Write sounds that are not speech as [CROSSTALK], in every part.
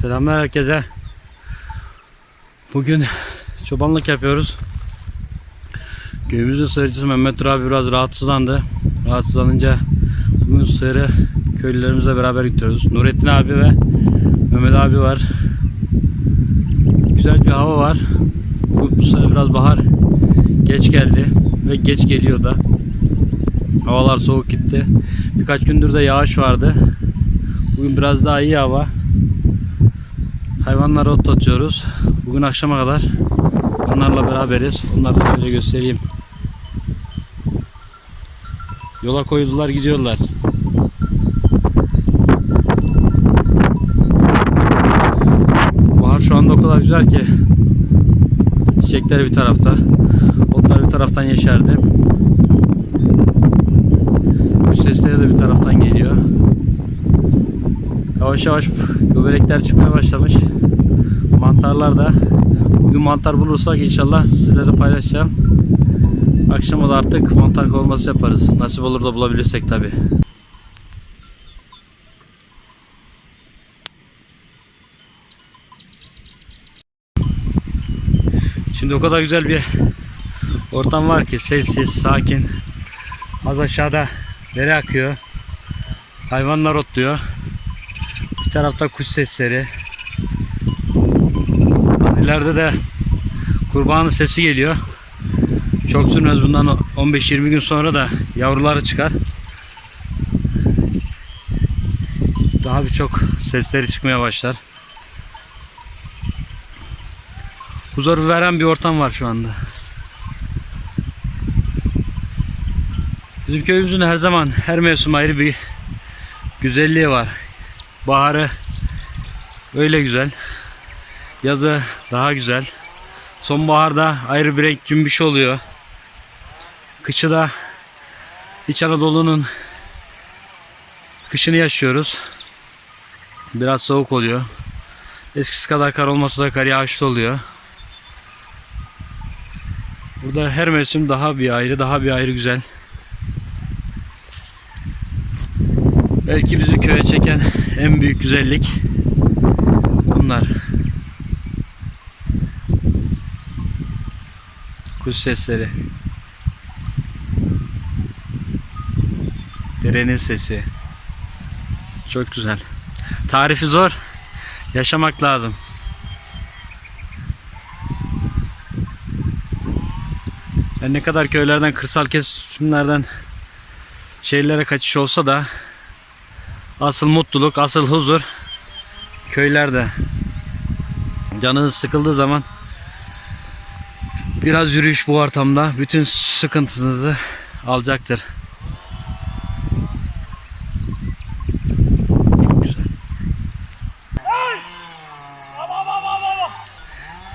Selamlar herkese. Bugün çobanlık yapıyoruz. Köyümüzün sığırcısı Mehmet abi biraz rahatsızlandı. Rahatsızlanınca bugün sığırı köylülerimizle beraber gidiyoruz. Nurettin abi ve Mehmet abi var. Güzel bir hava var. Bu, bu sene biraz bahar geç geldi ve geç geliyor da. Havalar soğuk gitti. Birkaç gündür de yağış vardı. Bugün biraz daha iyi hava. Hayvanları otlatıyoruz. Bugün akşama kadar onlarla beraberiz. Onları da şöyle göstereyim. Yola koyuldular gidiyorlar. Bahar şu anda o kadar güzel ki çiçekler bir tarafta, otlar bir taraftan yeşerdi. Kuş sesleri de bir taraftan geliyor. Yavaş yavaş göbelekler çıkmaya başlamış. Mantarlar da bugün mantar bulursak inşallah sizlerle de paylaşacağım. Akşama da artık mantar kavurması yaparız. Nasip olur da bulabilirsek tabi. Şimdi o kadar güzel bir ortam var ki sessiz, sakin. Az aşağıda dere akıyor. Hayvanlar otluyor. Bir tarafta kuş sesleri. Az de kurbanın sesi geliyor. Çok sürmez bundan 15-20 gün sonra da yavruları çıkar. Daha birçok sesleri çıkmaya başlar. Huzur veren bir ortam var şu anda. Bizim köyümüzün her zaman her mevsim ayrı bir güzelliği var. Baharı öyle güzel. Yazı daha güzel. Sonbaharda ayrı bir renk cümbüş oluyor. Kışı da İç Anadolu'nun kışını yaşıyoruz. Biraz soğuk oluyor. Eskisi kadar kar olmasa da kar yağışlı oluyor. Burada her mevsim daha bir ayrı, daha bir ayrı güzel. Belki bizi köye çeken en büyük güzellik bunlar. Kuş sesleri. Derenin sesi. Çok güzel. Tarifi zor. Yaşamak lazım. Yani ne kadar köylerden, kırsal kesimlerden şehirlere kaçış olsa da asıl mutluluk, asıl huzur köylerde. Canınız sıkıldığı zaman biraz yürüyüş bu ortamda bütün sıkıntınızı alacaktır. Çok güzel.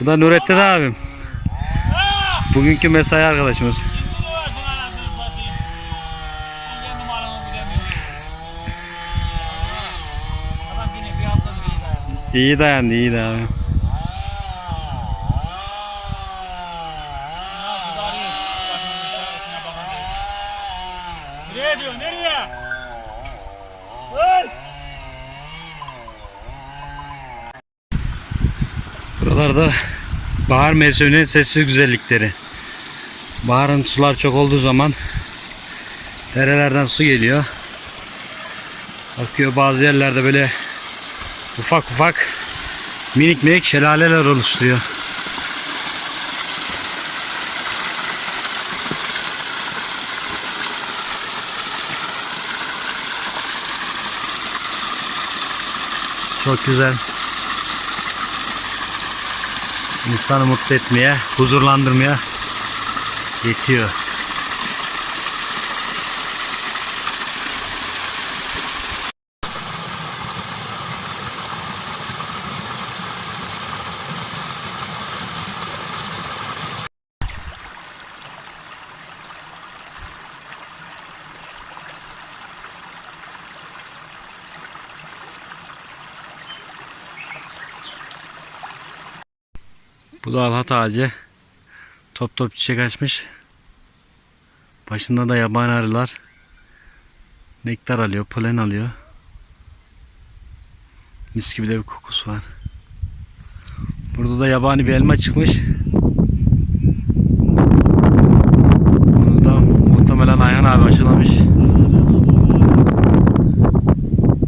Bu da Nurettin abim. Bugünkü mesai arkadaşımız. İyi dayandı, iyi dayandı. Nereye diyor? Nereye? Hey! Buralarda bahar mevsiminin sessiz güzellikleri. Baharın sular çok olduğu zaman derelerden su geliyor. Akıyor bazı yerlerde böyle ufak ufak minik minik şelaleler oluşturuyor. Çok güzel. İnsanı mutlu etmeye, huzurlandırmaya yetiyor. Bu da alhat ağacı. Top top çiçek açmış. Başında da yabani arılar. Nektar alıyor, polen alıyor. Mis gibi de bir kokusu var. Burada da yabani bir elma çıkmış. Bunu da muhtemelen Ayhan abi aşılamış.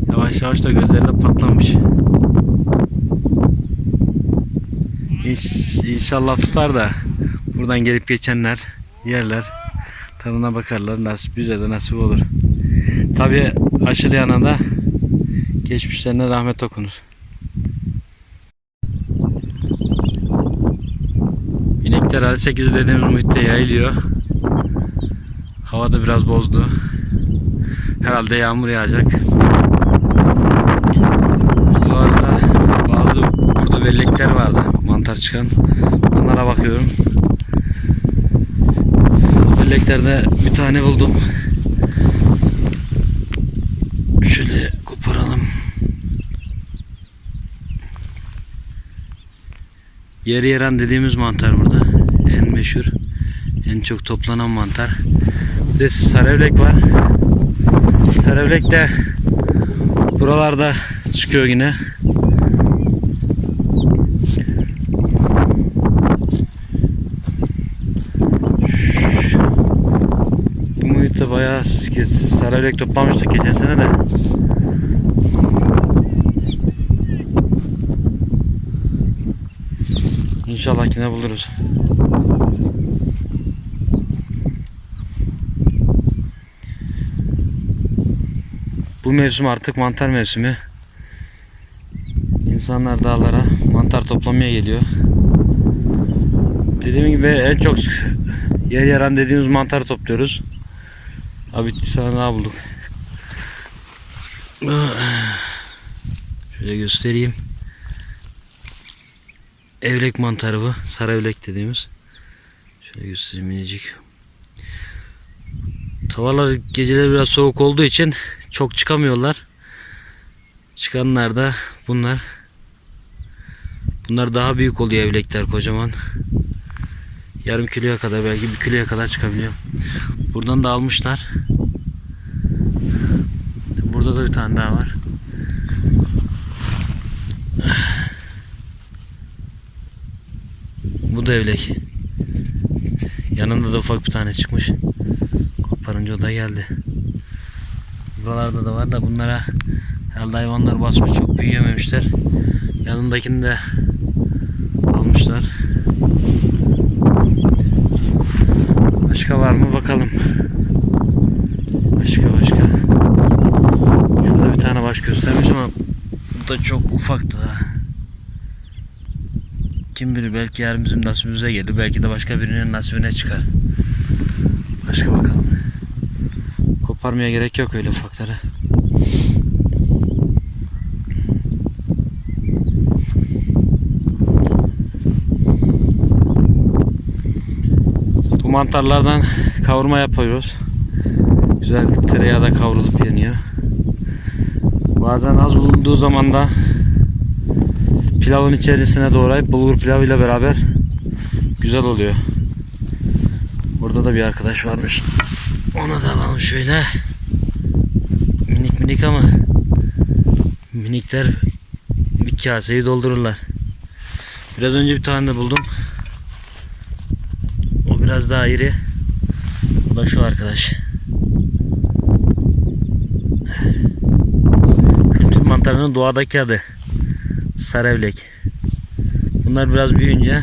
Yavaş yavaş da gözleri de patlamış. İnş, inşallah tutar da buradan gelip geçenler yerler. Tadına bakarlar. Nasip bize de nasip olur. Tabi aşılayana da geçmişlerine rahmet okunur. İnekler 58 dediğimiz muhitte yayılıyor. Hava da biraz bozdu. Herhalde yağmur yağacak. Bu arada bazı burada bellekler vardı. Mantar çıkan. Onlara bakıyorum. Belleklerde bir tane buldum. Şöyle koparalım. Yeri yeren dediğimiz mantar burada. En meşhur, en çok toplanan mantar. Bir de sarevlek var. Sarevlek de buralarda çıkıyor yine. Bu muhitte bayağı sarevlek toplamıştık geçen sene de. İnşallah yine buluruz. Bu mevsim artık mantar mevsimi. İnsanlar dağlara mantar toplamaya geliyor. Dediğim gibi en çok yer yaran dediğimiz mantarı topluyoruz. Abi tane daha bulduk. Şöyle göstereyim. Evlek mantarı bu. Sarı evlek dediğimiz. Şöyle göstereyim minicik. Tavalar geceleri biraz soğuk olduğu için çok çıkamıyorlar. Çıkanlar da bunlar. Bunlar daha büyük oluyor evlekler kocaman. Yarım kiloya kadar belki bir kiloya kadar çıkabiliyor. Buradan da almışlar. Burada da bir tane daha var. Bu da evlek. Yanında da ufak bir tane çıkmış. Koparınca o da geldi. Buralarda da var da bunlara herhalde hayvanlar basmış çok büyüyememişler. Yanındakini de almışlar. Başka var mı bakalım. Başka başka. Şurada bir tane baş göstermiş ama bu da çok ufaktı. Kim bilir belki yarın bizim nasibimize gelir. Belki de başka birinin nasibine çıkar. Başka bakalım. Koparmaya gerek yok öyle ufakları. Bu mantarlardan kavurma yapıyoruz. Güzel tereyağda kavrulup yeniyor. Bazen az bulunduğu zaman da pilavın içerisine doğrayıp bulgur pilavıyla beraber güzel oluyor. Burada da bir arkadaş varmış. Ona da alalım şöyle. Minik minik ama minikler bir kaseyi doldururlar. Biraz önce bir tane de buldum. Biraz daha iri. Bu da şu arkadaş. Kültür mantarının doğadaki adı. Sarevlek. Bunlar biraz büyüyünce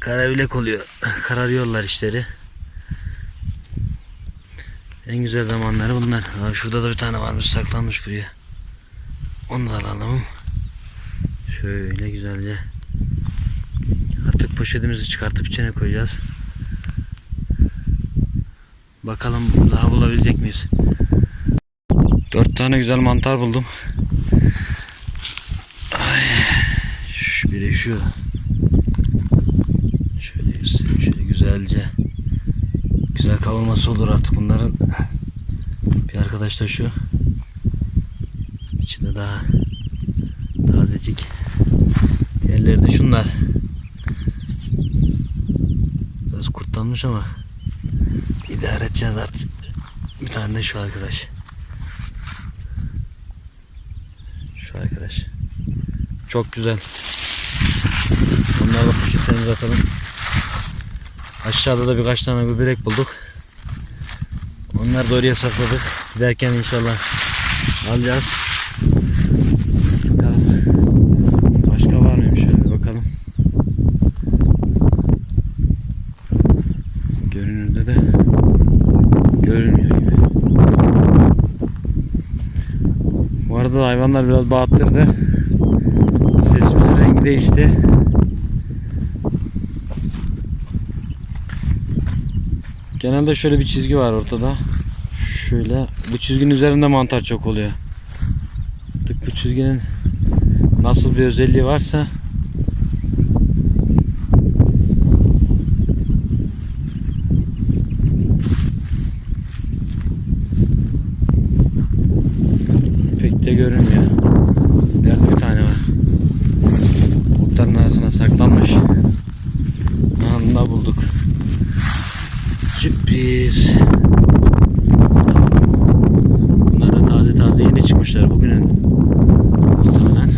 karavlek oluyor. [LAUGHS] Kararıyorlar işleri. En güzel zamanları bunlar. Şurada da bir tane varmış saklanmış buraya. Onu da alalım. Şöyle güzelce. Artık poşetimizi çıkartıp içine koyacağız. Bakalım daha bulabilecek miyiz? Dört tane güzel mantar buldum. Şu biri şu. Şöyle göstereyim şöyle güzelce. Güzel kavurması olur artık bunların. Bir arkadaş da şu. İçinde daha tazecik. Diğerleri de şunlar. Kurtlanmış ama idare edeceğiz artık. Bir tane de şu arkadaş. Şu arkadaş. Çok güzel. Bunları da poşetlerimize atalım. Aşağıda da birkaç tane göbelek bulduk. Onları da oraya sakladık. Giderken inşallah alacağız. Bakalım. Başka var mıymış şöyle bir bakalım. Görünürde de görünmüyor gibi. Bu arada da hayvanlar biraz bağırttırdı. Sesimizin rengi değişti. Genelde şöyle bir çizgi var ortada. Şöyle bu çizginin üzerinde mantar çok oluyor. Artık bu çizginin nasıl bir özelliği varsa pek de görünmüyor. İleride bir tane var. Otların arasına saklanmış. Anında bulduk. Sürpriz. Bunlar da taze taze yeni çıkmışlar bugünün. Muhtemelen.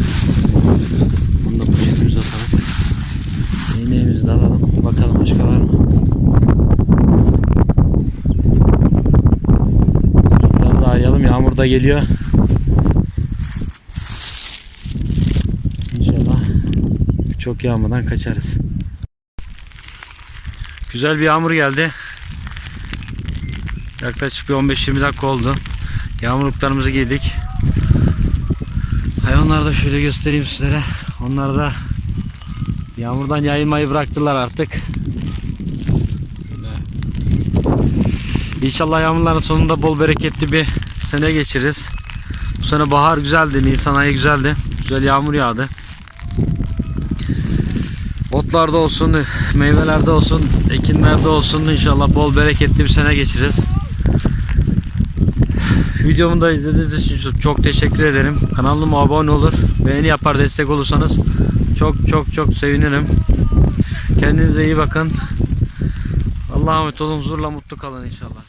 Bunu da poşetimize atalım. İğneğimizi de alalım. Bakalım başka var mı? Biraz daha arayalım. Yağmur da geliyor. İnşallah çok yağmadan kaçarız. Güzel bir yağmur geldi. Yaklaşık bir 15-20 dakika oldu. Yağmurluklarımızı giydik. Hayvanları da şöyle göstereyim sizlere. Onlar da yağmurdan yayılmayı bıraktılar artık. İnşallah yağmurların sonunda bol bereketli bir sene geçiririz. Bu sene bahar güzeldi, Nisan ayı güzeldi. Güzel yağmur yağdı. Otlarda olsun, meyvelerde olsun, ekinlerde olsun inşallah bol bereketli bir sene geçiririz. Videomu da izlediğiniz için çok teşekkür ederim. Kanalıma abone olur, beğeni yapar destek olursanız çok çok çok sevinirim. Kendinize iyi bakın. Allah'a emanet olun, huzurla mutlu kalın inşallah.